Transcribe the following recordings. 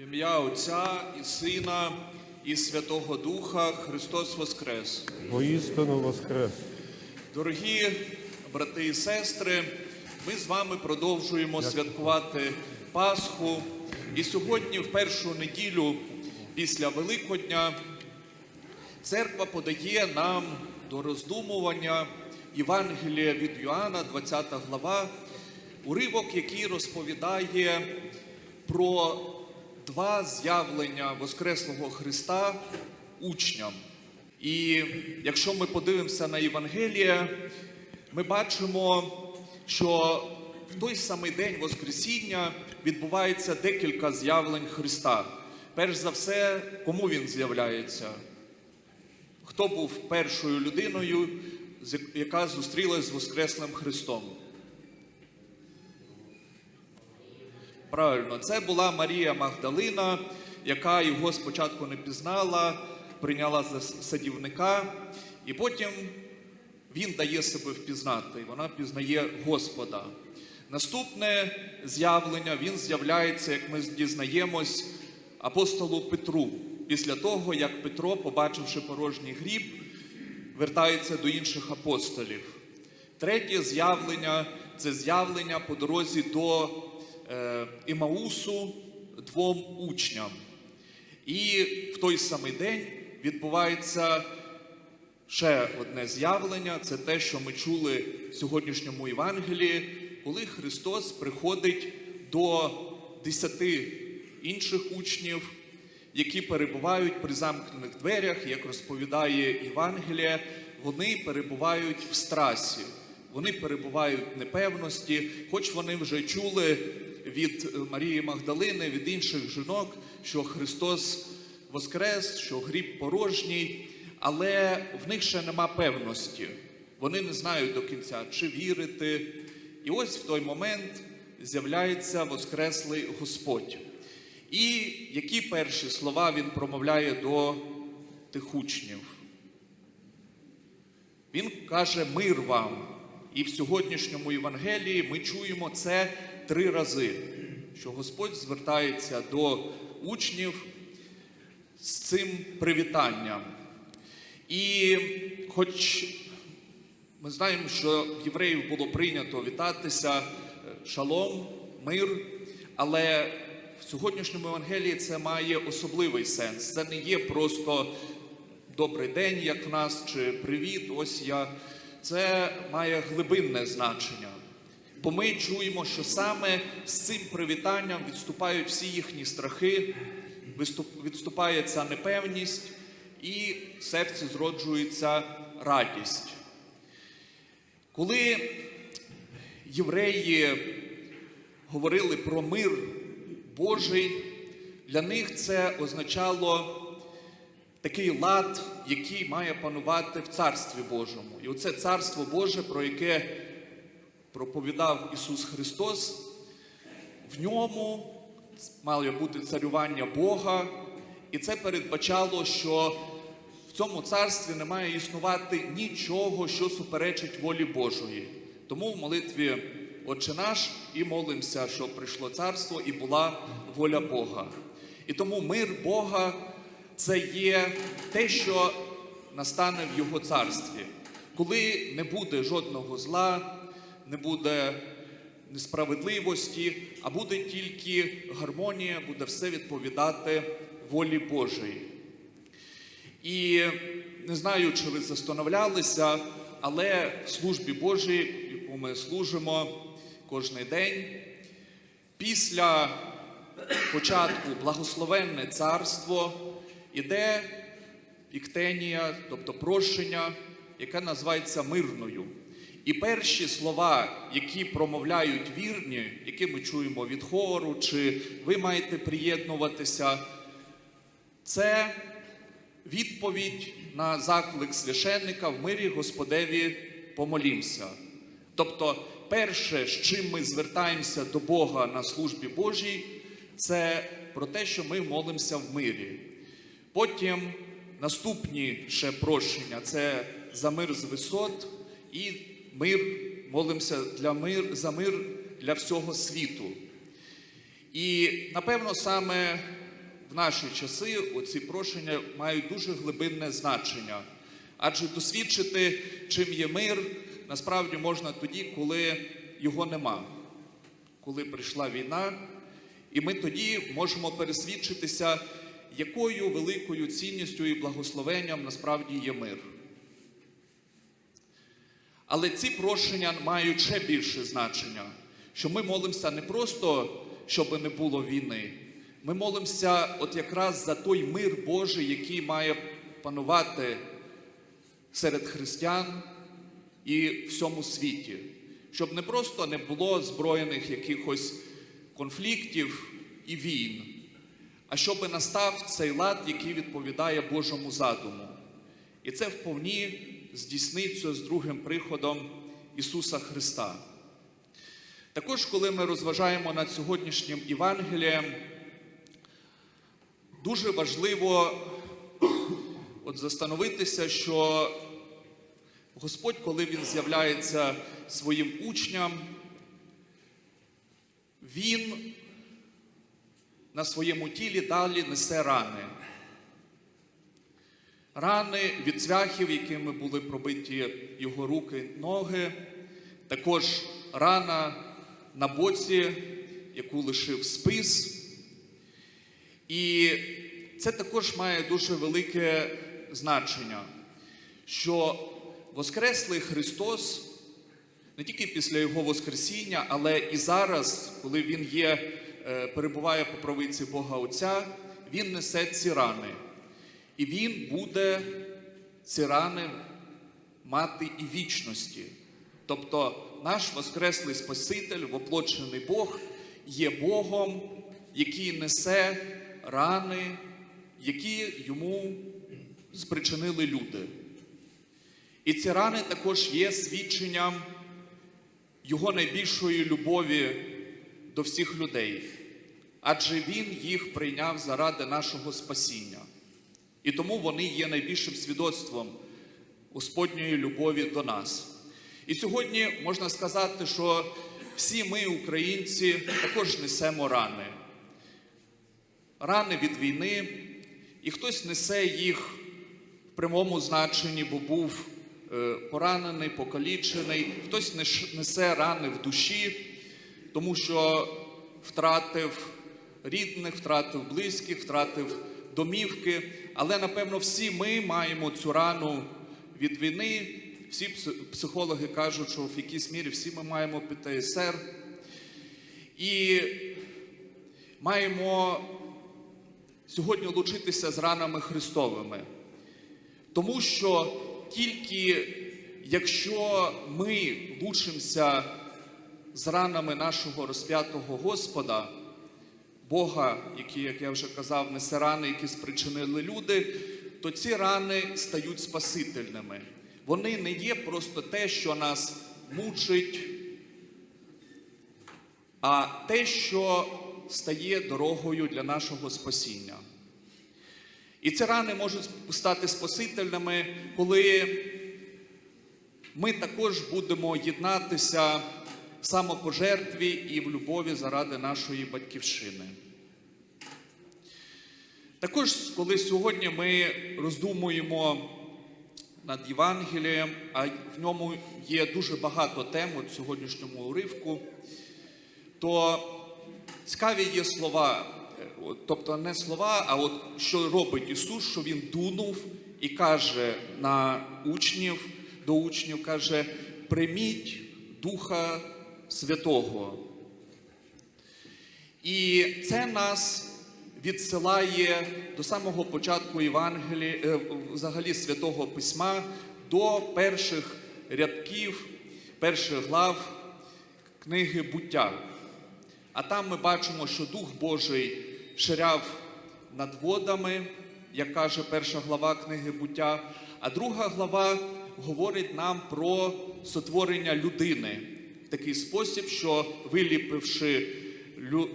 В ім'я Отця і Сина і Святого Духа Христос Воскрес. Воістину воскрес. Дорогі брати і сестри, ми з вами продовжуємо святкувати Пасху. І сьогодні, в першу неділю після Великодня, церква подає нам до роздумування Євангелія від Йоанна, 20 глава, уривок, який розповідає про два з'явлення Воскреслого Христа учням. І якщо ми подивимося на Євангелія, ми бачимо, що в той самий день Воскресіння відбувається декілька з'явлень Христа. Перш за все, кому він з'являється? Хто був першою людиною, яка зустрілась з Воскреслим Христом? Правильно, це була Марія Магдалина, яка його спочатку не пізнала, прийняла за садівника, і потім він дає себе впізнати, і вона пізнає Господа. Наступне з'явлення він з'являється, як ми дізнаємось, апостолу Петру, після того, як Петро, побачивши порожній гріб, вертається до інших апостолів. Третє з'явлення це з'явлення по дорозі до Імаусу двом учням. І в той самий день відбувається ще одне з'явлення. Це те, що ми чули в сьогоднішньому Євангелії, коли Христос приходить до десяти інших учнів, які перебувають при замкнених дверях, як розповідає Євангелія, вони перебувають в страсі, вони перебувають в непевності, хоч вони вже чули від Марії Магдалини, від інших жінок, що Христос воскрес, що гріб порожній, але в них ще нема певності. Вони не знають до кінця, чи вірити. І ось в той момент з'являється Воскреслий Господь. І які перші слова він промовляє до тих учнів? Він каже мир вам. І в сьогоднішньому Євангелії ми чуємо це три рази, що Господь звертається до учнів з цим привітанням. І хоч ми знаємо, що в євреїв було прийнято вітатися е, шалом, мир, але в сьогоднішньому Євангелії це має особливий сенс. Це не є просто добрий день, як в нас, чи привіт, ось я. Це має глибинне значення. Бо ми чуємо, що саме з цим привітанням відступають всі їхні страхи, відступає ця непевність, і в серці зроджується радість. Коли євреї говорили про мир Божий, для них це означало такий лад, який має панувати в Царстві Божому. І оце Царство Боже, про яке проповідав Ісус Христос, в ньому мало бути царювання Бога, і це передбачало, що в цьому царстві не має існувати нічого, що суперечить волі Божої. Тому в молитві Отче наш і молимося, щоб прийшло царство і була воля Бога. І тому мир Бога це є те, що настане в Його царстві, коли не буде жодного зла, не буде несправедливості, а буде тільки гармонія, буде все відповідати волі Божої. І не знаю, чи ви застановлялися, але в службі Божій, яку ми служимо кожен день, після початку благословенне царство іде іктенія, тобто прощення, яке називається мирною. І перші слова, які промовляють вірні, які ми чуємо від хору, чи ви маєте приєднуватися, це відповідь на заклик священника в мирі Господеві помолімся. Тобто, перше, з чим ми звертаємося до Бога на службі Божій, це про те, що ми молимося в мирі. Потім наступні ще прощення це за мир з висот і мир, молимося для мир, за мир для всього світу. І напевно саме в наші часи оці прошення мають дуже глибинне значення. Адже досвідчити, чим є мир, насправді можна тоді, коли його нема, коли прийшла війна, і ми тоді можемо пересвідчитися, якою великою цінністю і благословенням насправді є мир. Але ці прошення мають ще більше значення, що ми молимося не просто, щоб не було війни. Ми молимося от якраз за той мир Божий, який має панувати серед християн і всьому світі, щоб не просто не було збройних якихось конфліктів і війн, а щоб настав цей лад, який відповідає Божому задуму. І це вповні здійсниться з другим приходом Ісуса Христа. Також, коли ми розважаємо над сьогоднішнім Євангелієм, дуже важливо от застановитися, що Господь, коли Він з'являється своїм учням, Він на своєму тілі далі несе рани. Рани від цвяхів, якими були пробиті його руки, ноги, також рана на боці, яку лишив спис. І це також має дуже велике значення, що Воскреслий Христос не тільки після Його Воскресіння, але і зараз, коли Він є, е, перебуває по правиці Бога Отця, Він несе ці рани. І Він буде ці рани мати і вічності. Тобто наш Воскреслий Спаситель, воплочений Бог, є Богом, який несе рани, які йому спричинили люди. І ці рани також є свідченням Його найбільшої любові до всіх людей, адже Він їх прийняв заради нашого спасіння. І тому вони є найбільшим свідоцтвом Господньої любові до нас. І сьогодні можна сказати, що всі ми, українці, також несемо рани. Рани від війни, і хтось несе їх в прямому значенні, бо був е, поранений, покалічений, хтось несе рани в душі, тому що втратив рідних, втратив близьких, втратив домівки. Але напевно всі ми маємо цю рану від війни. Всі психологи кажуть, що в якійсь мірі всі ми маємо ПТСР. І маємо сьогодні лучитися з ранами Христовими. Тому що тільки якщо ми лучимося з ранами нашого розп'ятого Господа, Бога, який, як я вже казав, несе рани, які спричинили люди, то ці рани стають спасительними. Вони не є просто те, що нас мучить, а те, що стає дорогою для нашого спасіння. І ці рани можуть стати спасительними, коли ми також будемо єднатися в самопожертві і в любові заради нашої батьківщини. Також, коли сьогодні ми роздумуємо над Євангелієм, а в ньому є дуже багато тем в сьогоднішньому уривку, то цікаві є слова, Е, тобто не слова, а от що робить Ісус, що Він дунув і каже на учнів, до учнів, каже: прийміть Духа Святого. І це нас відсилає до самого початку Євангелії, е, взагалі Святого Письма, до перших рядків, перших глав книги буття. А там ми бачимо, що Дух Божий ширяв над водами, як каже перша глава книги буття, а друга глава говорить нам про сотворення людини в такий спосіб, що виліпивши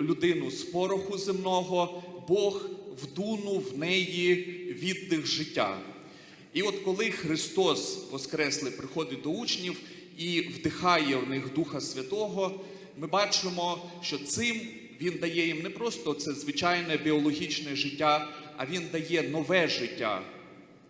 людину з пороху земного, Бог вдунув в неї віддих життя. І от коли Христос Воскреслий приходить до учнів і вдихає в них Духа Святого, ми бачимо, що цим він дає їм не просто це звичайне біологічне життя, а він дає нове життя.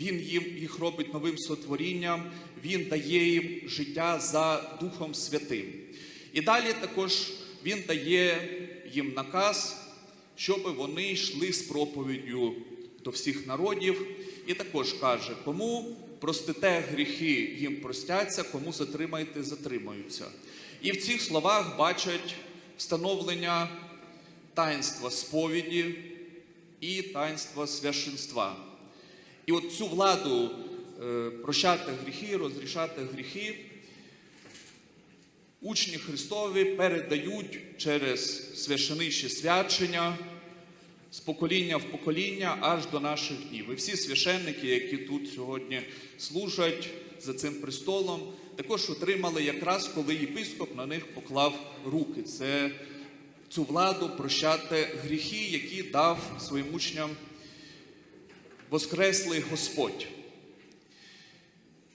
Він їм їх робить новим сотворінням, він дає їм життя за Духом Святим. І далі також він дає їм наказ, щоб вони йшли з проповіддю до всіх народів. І також каже, кому простите гріхи, їм простяться, кому затримаєте, затримаються. І в цих словах бачать встановлення таїнства сповіді і таїнства священства. І от цю владу е, прощати гріхи, розрішати гріхи, учні Христові передають через священичі свячення з покоління в покоління аж до наших днів. І всі священники, які тут сьогодні служать за цим престолом, також отримали якраз, коли єпископ на них поклав руки. Це цю владу прощати гріхи, які дав своїм учням Воскреслий Господь.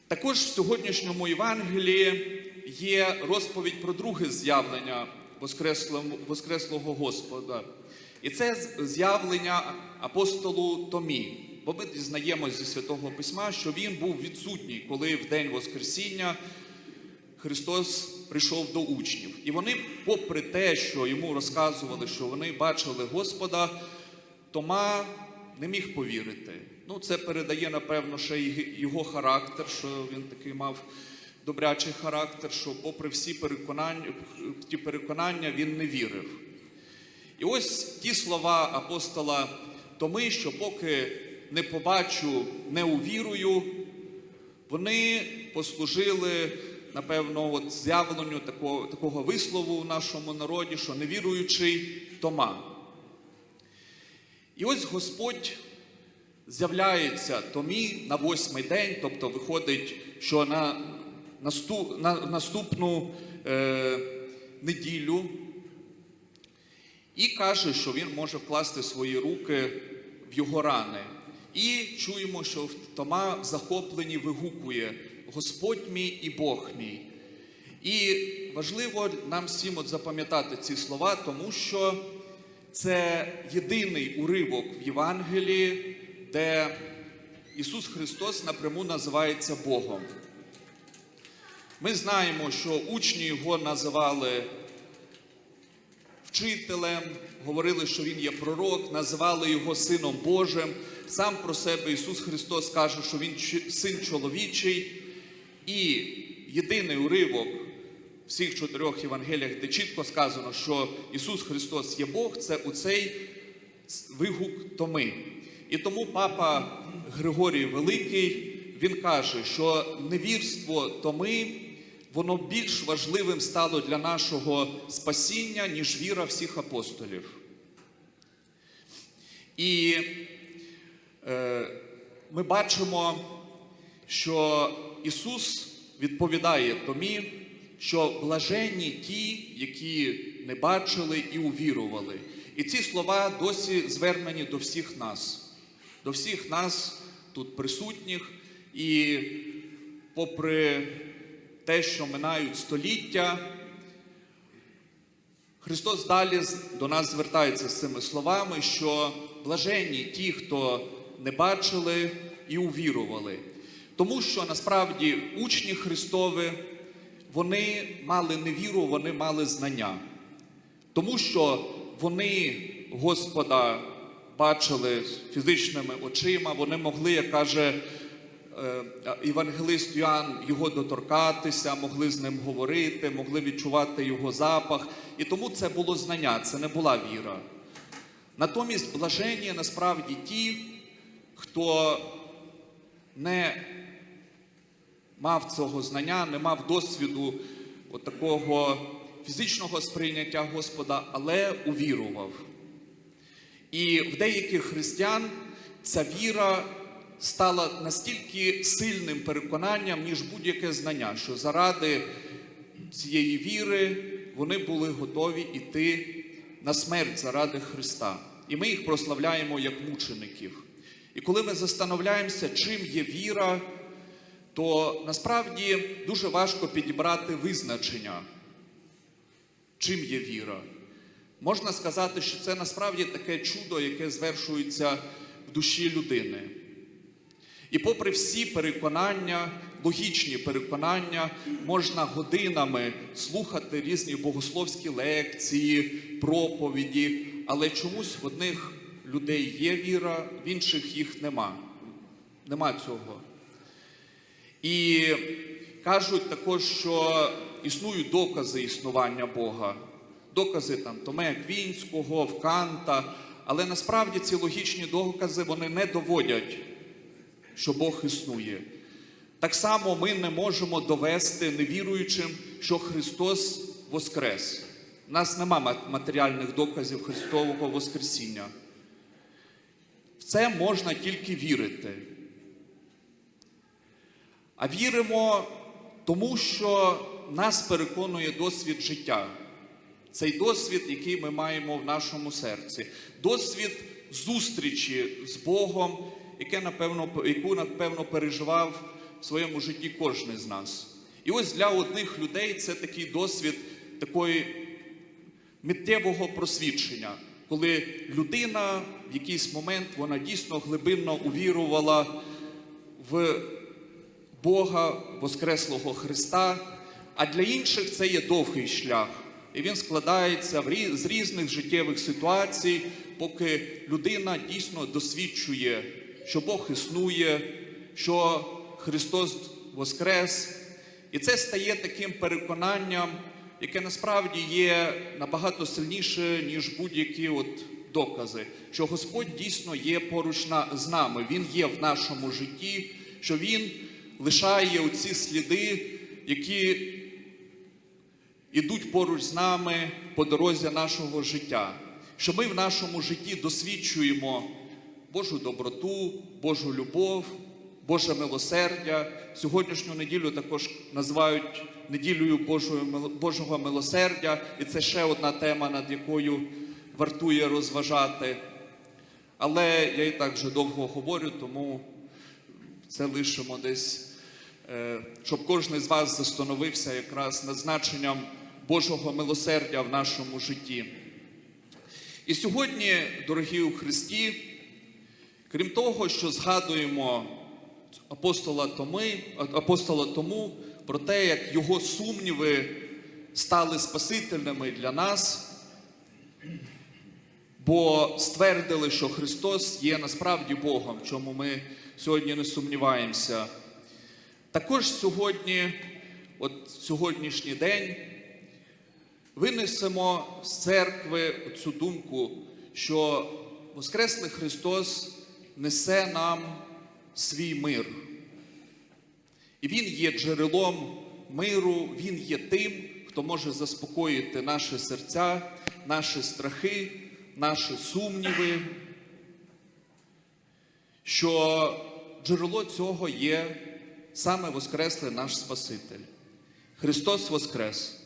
Також в сьогоднішньому Євангелії є розповідь про друге з'явлення Воскреслого Господа. І це з'явлення апостолу Томі. Бо ми дізнаємося зі Святого Письма, що він був відсутній, коли в день Воскресіння Христос прийшов до учнів. І вони, попри те, що йому розказували, що вони бачили Господа, Тома не міг повірити. Ну, це передає, напевно, ще його характер, що він такий мав добрячий характер, що, попри всі переконання, ті переконання, він не вірив. І ось ті слова апостола Томи, що поки не побачу, не увірую, вони послужили, напевно, от з'явленню такого, такого вислову в нашому народі, що невіруючий Тома. І ось Господь з'являється Томі на восьмий день, тобто виходить, що на, насту, на наступну е, неділю, і каже, що він може вкласти свої руки в його рани. І чуємо, що Тома в захопленні вигукує Господь мій і Бог мій. І важливо нам всім от запам'ятати ці слова, тому що це єдиний уривок в Євангелії, де Ісус Христос напряму називається Богом. Ми знаємо, що учні його називали вчителем, говорили, що він є пророк, називали його Сином Божим. Сам про себе Ісус Христос каже, що Він син чоловічий. І єдиний уривок всіх чотирьох Євангеліях, де чітко сказано, що Ісус Христос є Бог, це у цей вигук Томи. І тому папа Григорій Великий він каже, що невірство Томи воно більш важливим стало для нашого спасіння, ніж віра всіх апостолів. І е, ми бачимо, що Ісус відповідає Томі, що блаженні ті, які не бачили і увірували. І ці слова досі звернені до всіх нас, до всіх нас тут присутніх. І попри те, що минають століття, Христос далі до нас звертається з цими словами, що блаженні ті, хто не бачили і увірували. Тому що насправді учні Христові вони мали не віру, вони мали знання. Тому що вони Господа бачили фізичними очима, вони могли, як каже Євангелист Йоанн, його доторкатися, могли з ним говорити, могли відчувати його запах. І тому це було знання, це не була віра. Натомість блаженні насправді ті, хто не мав цього знання, не мав досвіду от такого фізичного сприйняття Господа, але увірував. І в деяких християн ця віра стала настільки сильним переконанням, ніж будь-яке знання, що заради цієї віри вони були готові йти на смерть заради Христа. І ми їх прославляємо як мучеників. І коли ми застановляємося, чим є віра, то насправді дуже важко підібрати визначення, чим є віра. Можна сказати, що це насправді таке чудо, яке звершується в душі людини. І попри всі переконання, логічні переконання, можна годинами слухати різні богословські лекції, проповіді, але чомусь в одних людей є віра, в інших їх нема. Нема цього. І кажуть також, що існують докази існування Бога, докази там Томея Квінського, в Канта, але насправді ці логічні докази вони не доводять, що Бог існує. Так само ми не можемо довести невіруючим, що Христос Воскрес. У нас нема матеріальних доказів Христового Воскресіння. В це можна тільки вірити. А віримо тому, що нас переконує досвід життя. Цей досвід, який ми маємо в нашому серці, досвід зустрічі з Богом, яке, напевно, яку, напевно, переживав в своєму житті кожен з нас. І ось для одних людей це такий досвід такої миттєвого просвідчення, коли людина в якийсь момент вона дійсно глибинно увірувала в Бога, Воскреслого Христа, а для інших це є довгий шлях. І він складається з різних життєвих ситуацій, поки людина дійсно досвідчує, що Бог існує, що Христос Воскрес. І це стає таким переконанням, яке насправді є набагато сильніше, ніж будь-які от докази, що Господь дійсно є поруч з нами, Він є в нашому житті, що Він лишає оці сліди, які ідуть поруч з нами по дорозі нашого життя, що ми в нашому житті досвідчуємо Божу доброту, Божу любов, Боже милосердя. Сьогоднішню неділю також називають неділею Божої, мил- Божого милосердя, і це ще одна тема, над якою вартує розважати. Але я і так вже довго говорю, тому це лишимо десь, е, щоб кожен з вас застановився якраз над значенням Божого милосердя в нашому житті. І сьогодні, дорогі у Христі, крім того, що згадуємо апостола Томи, апостола Тому про те, як його сумніви стали спасительними для нас, бо ствердили, що Христос є насправді Богом, в чому ми сьогодні не сумніваємося. Також сьогодні, от сьогоднішній день, винесемо з церкви цю думку, що Воскреслий Христос несе нам свій мир. І Він є джерелом миру, Він є тим, хто може заспокоїти наші серця, наші страхи, наші сумніви, що джерело цього є саме Воскреслий наш Спаситель. Христос Воскрес!